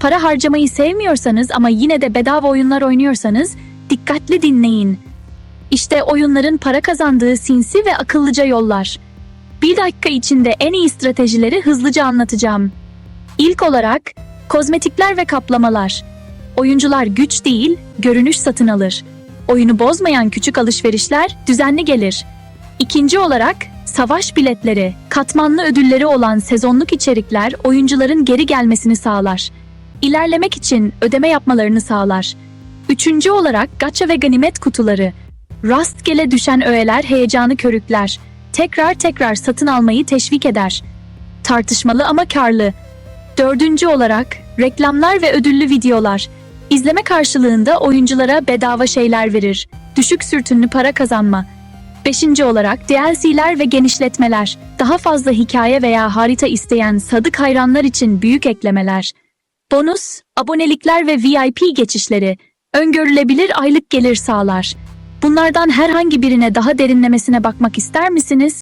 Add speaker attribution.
Speaker 1: Para harcamayı sevmiyorsanız ama yine de bedava oyunlar oynuyorsanız dikkatli dinleyin. İşte oyunların para kazandığı sinsi ve akıllıca yollar. Bir dakika içinde en iyi stratejileri hızlıca anlatacağım. İlk olarak kozmetikler ve kaplamalar. Oyuncular güç değil, görünüş satın alır. Oyunu bozmayan küçük alışverişler düzenli gelir. İkinci olarak savaş biletleri, katmanlı ödülleri olan sezonluk içerikler oyuncuların geri gelmesini sağlar. İlerlemek için ödeme yapmalarını sağlar. Üçüncü olarak gacha ve ganimet kutuları. Rastgele düşen öğeler heyecanı körükler. Tekrar tekrar satın almayı teşvik eder. Tartışmalı ama karlı. Dördüncü olarak reklamlar ve ödüllü videolar. İzleme karşılığında oyunculara bedava şeyler verir. Düşük sürtünlü para kazanma. Beşinci olarak DLC'ler ve genişletmeler. Daha fazla hikaye veya harita isteyen sadık hayranlar için büyük eklemeler. Bonus, abonelikler ve VIP geçişleri. Öngörülebilir aylık gelir sağlar. Bunlardan herhangi birine daha derinlemesine bakmak ister misiniz?